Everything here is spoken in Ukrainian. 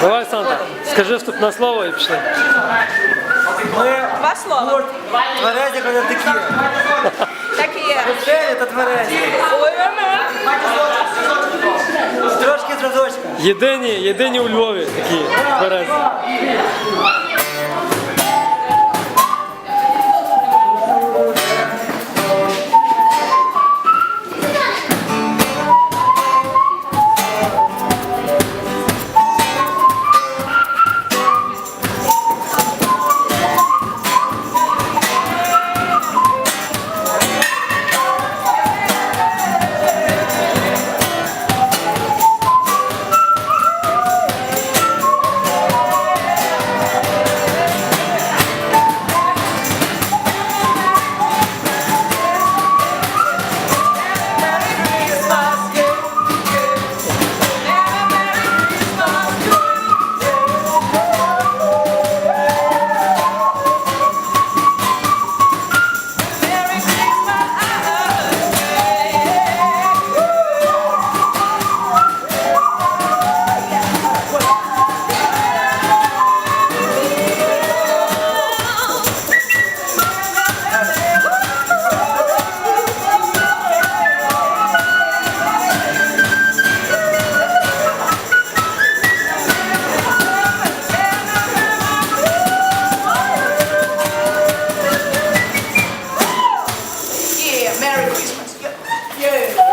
Давай, Санта, скажи вступне слово і пішли. Ми Два слова. гурт тверезі колядники. Так і є. Та тверезі. Трошки з. Єдині, єдині у Львові такі берези. Yeah. Yeah.